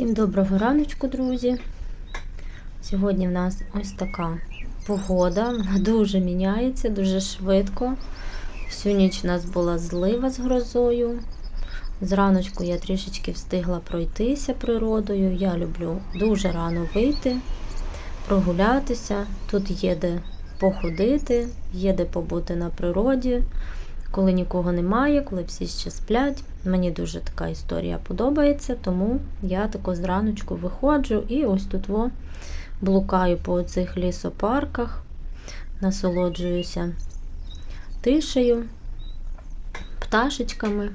Всім доброго раночку, друзі. Сьогодні в нас ось така погода. Вона дуже міняється, дуже швидко. Всю ніч у нас була злива з грозою. Зраночку я трішечки встигла пройтися природою. Я люблю дуже рано вийти, прогулятися. Тут є де походити, є де побути на природі, коли нікого немає, коли всі ще сплять. Мені дуже така історія подобається, тому я тако зраночку виходжу і ось тут во блукаю по цих лісопарках, насолоджуюся тишею, пташечками.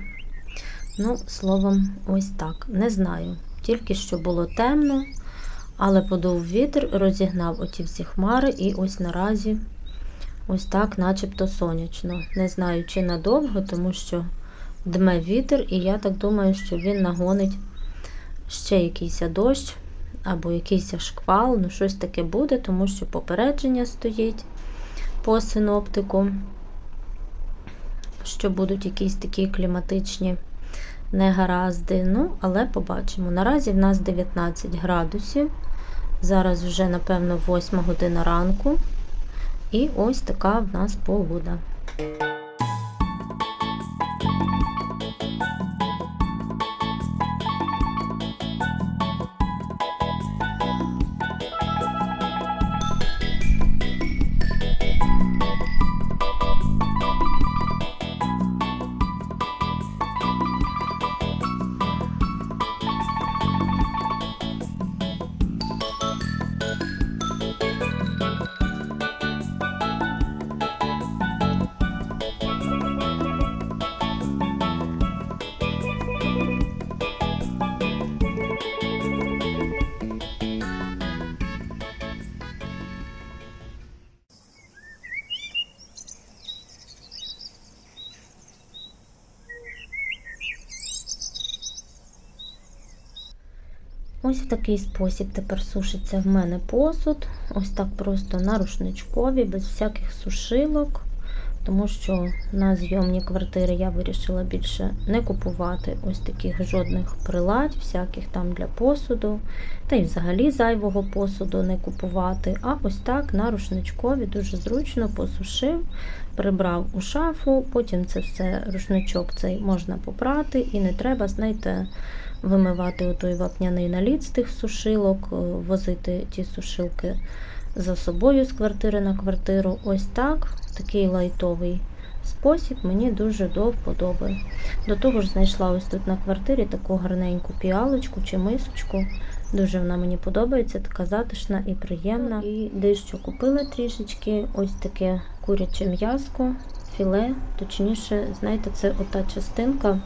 Ну, словом, ось так. Не знаю. Тільки що було темно, але подув вітер, розігнав оті всі хмари, і ось наразі ось так, начебто сонячно. Не знаю, чи надовго, тому що дме вітер, і я так думаю, що він нагонить ще якийсь дощ або якийсь шквал, ну щось таке буде, тому що попередження стоїть по синоптику, що будуть якісь такі кліматичні негаразди. Ну, але побачимо. Наразі в нас 19 градусів. Зараз вже, напевно, 8 година ранку. І ось така в нас погода. Ось в такий спосіб тепер сушиться в мене посуд. Ось так просто на рушничкові, без всяких сушилок. Тому що на зйомні квартири я вирішила більше не купувати ось таких жодних приладь, всяких там для посуду, та й взагалі зайвого посуду не купувати. А ось так на рушничкові дуже зручно посушив, прибрав у шафу, потім це все рушничок цей можна попрати, і не треба, знаєте, вимивати отой вапняний наліт з тих сушилок, е, возити ті сушилки за собою з квартири на квартиру. Ось так, такий лайтовий спосіб мені дуже до вподоби. До того ж, знайшла ось тут на квартирі таку гарненьку піалочку чи мисочку. Дуже вона мені подобається, така затишна і приємна. І дещо купила трішечки ось таке куряче м'язко, філе, точніше, знаєте, це ота частинка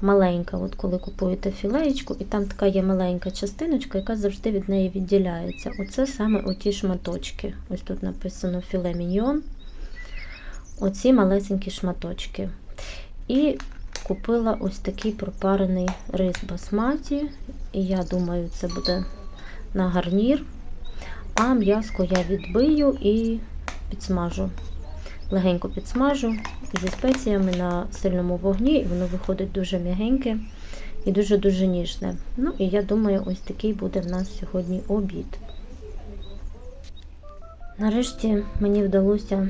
маленька. От коли купуєте філеєчку, і там така є маленька частиночка, яка завжди від неї відділяється. Оце саме оті шматочки. Ось тут написано філе міньйон. Оці малесенькі шматочки. І купила ось такий пропарений рис басматі. І я думаю, це буде на гарнір. А м'язко я відбию і підсмажу. Легенько підсмажу зі спеціями на сильному вогні, і воно виходить дуже м'ягеньке і дуже-дуже ніжне. Ну, і я думаю, ось такий буде в нас сьогодні обід. Нарешті мені вдалося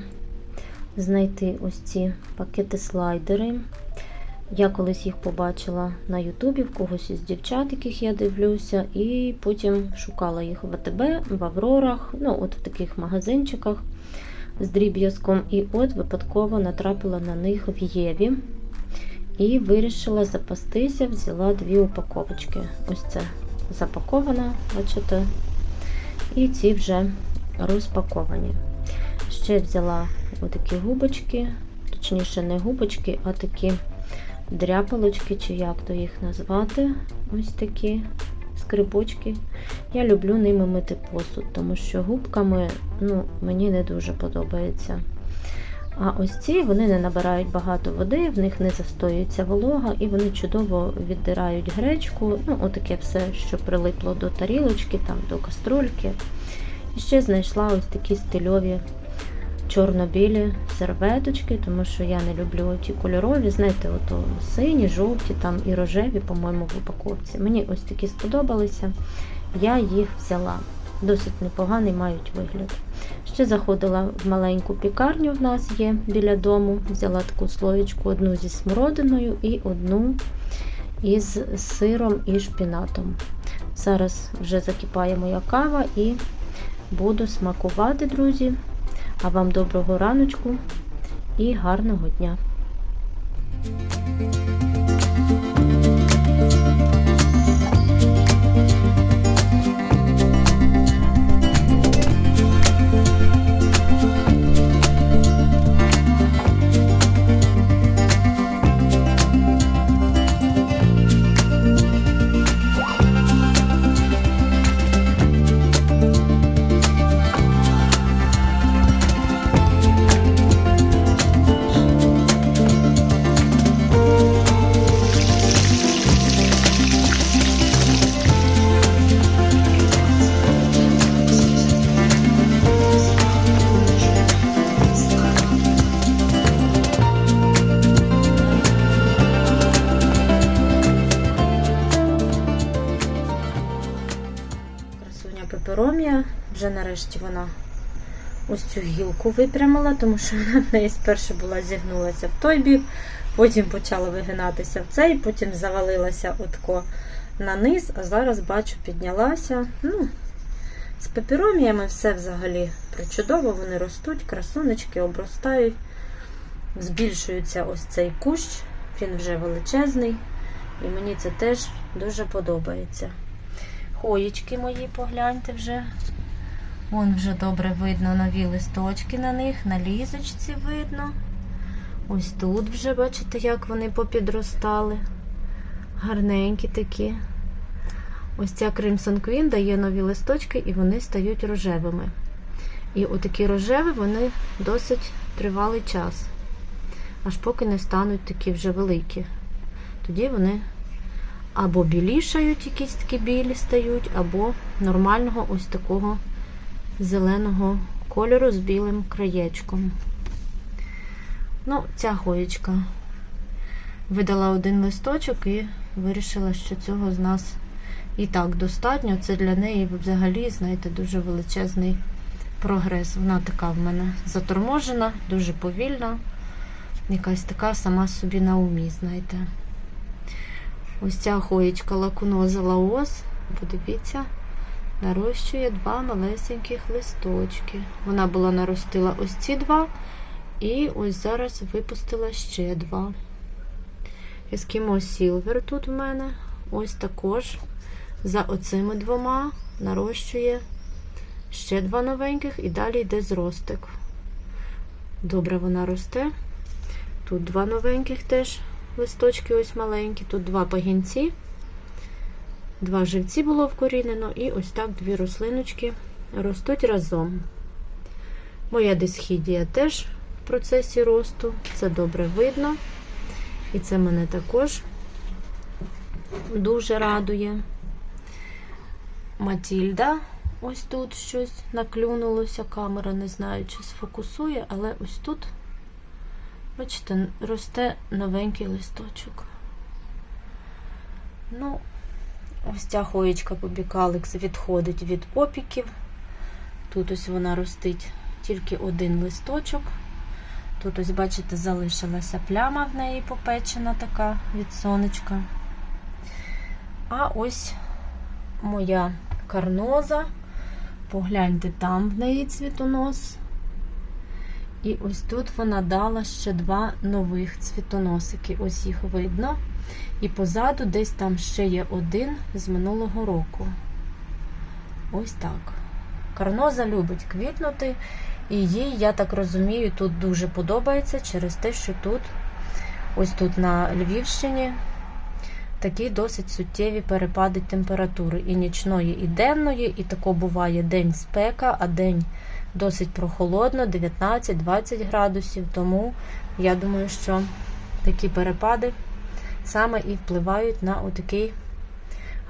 знайти ось ці пакети-слайдери. Я колись їх побачила на Ютубі, в когось із дівчат, яких я дивлюся, і потім шукала їх в АТБ, в Аврорах, ну, от в таких магазинчиках з дріб'язком. І от випадково натрапила на них в Єві. І вирішила запастися, взяла дві упаковочки. Ось це запакована, бачите? І ці вже розпаковані. Ще взяла отакі губочки, точніше, не губочки, а такі дряпалочки, чи як то їх назвати. Ось такі скрипочки. Я люблю ними мити посуд, тому що губками ну, мені не дуже подобається. А ось ці вони не набирають багато води, в них не застоюється волога, і вони чудово віддирають гречку, ну, отаке все, що прилипло до тарілочки, там, до каструльки. І ще знайшла ось такі стильові чорно-білі серветочки, тому що я не люблю ті кольорові, знаєте, ото сині, жовті там і рожеві, по-моєму, в упаковці. Мені ось такі сподобалися. Я їх взяла. Досить непоганий мають вигляд. Ще заходила в маленьку пікарню в нас є біля дому. Взяла таку слоєчку, одну зі смородиною і одну із сиром і шпінатом. Зараз вже закипає моя кава і буду смакувати, друзі. А вам доброго раночку і гарного дня! Нарешті вона ось цю гілку випрямила, тому що вона в неї спершу була зігнулася в той бік, потім почала вигинатися в цей, потім завалилася отко на низ, а зараз бачу, піднялася. Ну, з пепероміями все взагалі причудово, вони ростуть, красунечки обростають, збільшується ось цей кущ, він вже величезний, і мені це теж дуже подобається. Хоєчки мої, погляньте вже. Вон вже добре видно нові листочки на них, на лізочці видно. Ось тут вже бачите, як вони попідростали. Гарненькі такі. Ось ця Crimson Queen дає нові листочки і вони стають рожевими. І отакі рожеві вони досить тривалий час. Аж поки не стануть такі вже великі. Тоді вони або білішають, якісь такі білі стають, або нормального ось такого зеленого кольору з білим краєчком. Ну, ця хоєчка видала один листочок і вирішила, що цього з нас і так достатньо. Це для неї взагалі, знаєте, дуже величезний прогрес. Вона така в мене заторможена, дуже повільна, якась така сама собі на умі, знаєте. Ось ця хоєчка лакуноза лаос, подивіться, нарощує два малесеньких листочки. Вона була наростила ось ці два, і ось зараз випустила ще два. Ескімо Сілвер тут в мене. Ось також за оцими двома нарощує ще два новеньких, і далі йде зростик. Добре вона росте. Тут два новеньких теж листочки ось маленькі, тут два пагінці, два живці було вкорінено, і ось так дві рослиночки ростуть разом. Моя дисхідія теж в процесі росту, це добре видно. І це мене також дуже радує. Матільда, ось тут щось наклюнулося, камера не знаю, чи сфокусує, але ось тут. Бачите, росте новенький листочок. Ну, ось ця хоєчка побікаликс відходить від опіків. Тут ось вона ростить тільки один листочок. Тут, ось, бачите, залишилася пляма в неї попечена така від сонечка. А ось моя карноза. Погляньте, там в неї цвітонос. І ось тут вона дала ще два нових цвітоносики. Ось їх видно. І позаду десь там ще є один з минулого року. Ось так. Карноза любить квітнути. І їй, я так розумію, тут дуже подобається через те, що тут, ось тут на Львівщині, такі досить суттєві перепади температури. І нічної, і денної, і тако буває день спека, а день досить прохолодно, 19-20 градусів. Тому я думаю, що такі перепади саме і впливають на отакий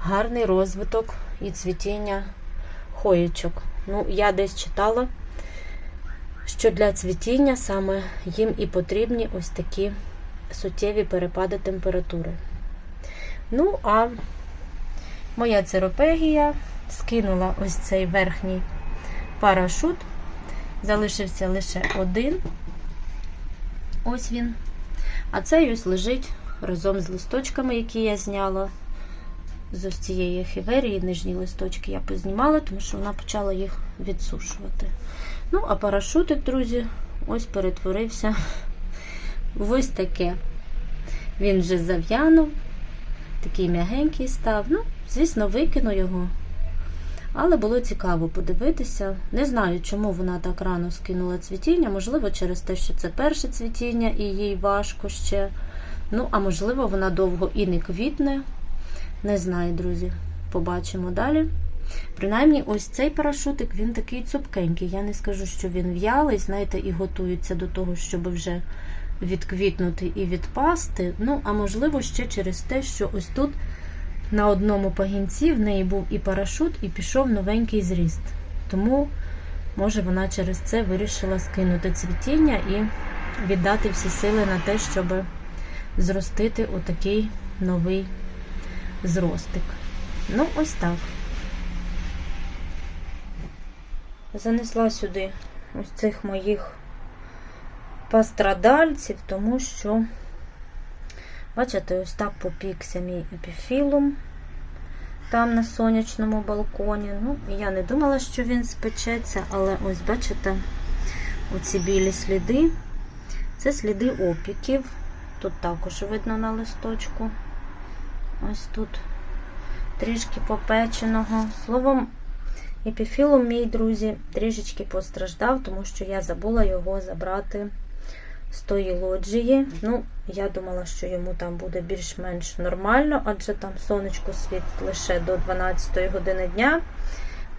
гарний розвиток і цвітіння хоєчок. Ну, я десь читала, що для цвітіння саме їм і потрібні ось такі суттєві перепади температури. Ну, а моя церопегія скинула ось цей верхній парашут. Залишився лише один. Ось він. А цей ось лежить разом з листочками, які я зняла. З ось цієї хіверії нижні листочки я познімала, тому що вона почала їх відсушувати. Ну, а парашутик, друзі, ось перетворився в ось таке. Він вже зав'янув, такий м'ягенький став. Ну, звісно, викину його. Але було цікаво подивитися. Не знаю, чому вона так рано скинула цвітіння. Можливо, через те, що це перше цвітіння і їй важко ще. Ну, а можливо, вона довго і не квітне. Не знаю, друзі. Побачимо далі. Принаймні, ось цей парашутик, він такий цупкенький. Я не скажу, що він в'ялий, знаєте, і готується до того, щоб вже відквітнути і відпасти. Ну, а можливо, ще через те, що ось тут на одному пагінці в неї був і парашут, і пішов новенький зріст. Тому, може, вона через це вирішила скинути цвітіння і віддати всі сили на те, щоб зростити отакий новий зростик. Ну, ось так. Занесла сюди ось цих моїх пострадальців, тому що, бачите, ось так попікся мій епіфілум там на сонячному балконі. Ну, я не думала, що він спечеться, але ось, бачите, оці білі сліди. Це сліди опіків. Тут також видно на листочку. Ось тут трішки попеченого. Словом, епіфілум, мій друзі, трішечки постраждав, тому що я забула його забрати з тої лоджії. Ну, я думала, що йому там буде більш-менш нормально, адже там сонечко світить лише до 12 години дня.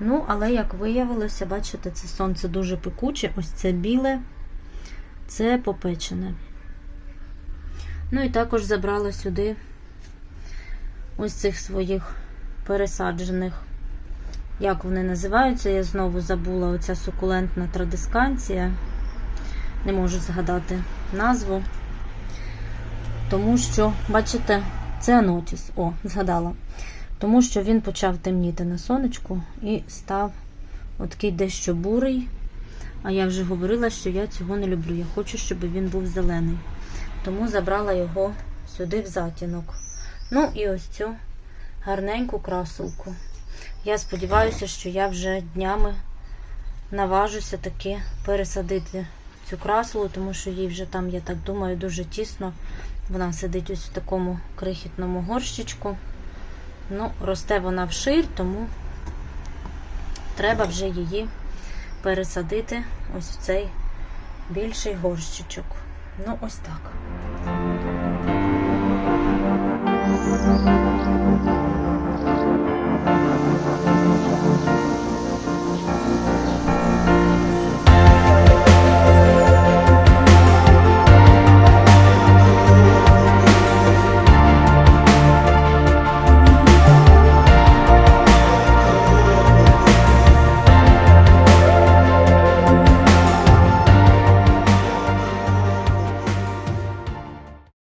Ну, але, як виявилося, бачите, це сонце дуже пекуче, ось це біле, це попечене. Ну, і також забрала сюди ось цих своїх пересаджених, як вони називаються, я знову забула оця сукулентна традисканція. Не можу згадати назву. Тому що, бачите, це анотіс. О, згадала. Тому що він почав темніти на сонечку і став такий дещо бурий. А я вже говорила, що я цього не люблю. Я хочу, щоб він був зелений. Тому забрала його сюди в затінок. Ну і ось цю гарненьку красулку. Я сподіваюся, що я вже днями наважуся таки пересадити цю красулу, тому що їй вже там, я так думаю, дуже тісно. Вона сидить ось в такому крихітному горщичку. Ну, росте вона вширь, тому треба вже її пересадити ось в цей більший горщичок. Ну, ось так.